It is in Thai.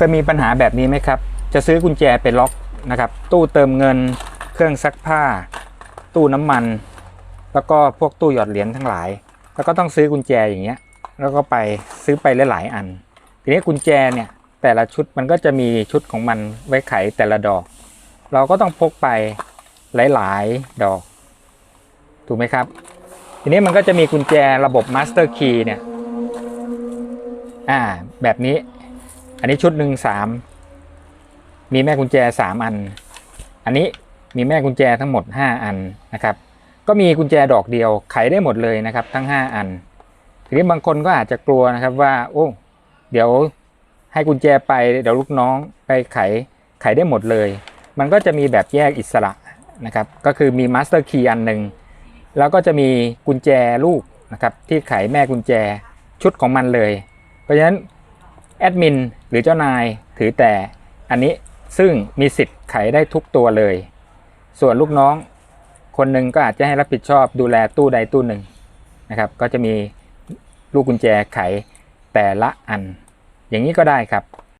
เคยมีปัญหาแบบนี้ไหมครับ จะซื้อกุญแจไปล็อกนะครับ ตู้เติมเงิน เครื่องซักผ้า ตู้น้ำมัน แล้วก็พวกตู้หยอดเหรียญทั้งหลาย แล้วก็ต้องซื้อกุญแจอย่างเงี้ย แล้วก็ไปซื้อไปหลายๆอัน ทีนี้กุญแจเนี่ยแต่ละชุดมันก็จะมีชุดของมันไว้ไขแต่ละดอก เราก็ต้องพกไปหลาย ๆ ดอก ถูกไหมครับ ทีนี้มันก็จะมีกุญแจระบบ Master Key เนี่ย อ่า แบบนี้ อันนี้ชุดหนึ่งสามมีแม่กุญแจสามอัน อันนี้มีแม่กุญแจทั้งหมดห้าอันนะครับ ก็มีกุญแจดอกเดียวไขได้หมดเลยนะครับ ทั้งห้าอัน ทีนี้บางคนก็อาจจะกลัวนะครับว่า โอ้เดี๋ยวให้กุญแจไปเดี๋ยวลูกน้องไปไขไขได้หมดเลย มันก็จะมีแบบแยกอิสระนะครับ ก็คือมี Master Key อันหนึ่งแล้วก็จะมีกุญแจลูกนะครับที่ไขแม่กุญแจชุดของมันเลย เพราะฉะนั้น แอดมินหรือเจ้านายถือแต่อันนี้ซึ่งมีสิทธิ์ไขได้ทุกตัวเลย ส่วนลูกน้องคนหนึ่งก็อาจจะให้รับผิดชอบดูแลตู้ใดตู้หนึ่งนะครับ ก็จะมีลูกกุญแจไขแต่ละอัน อย่างนี้ก็ได้ครับ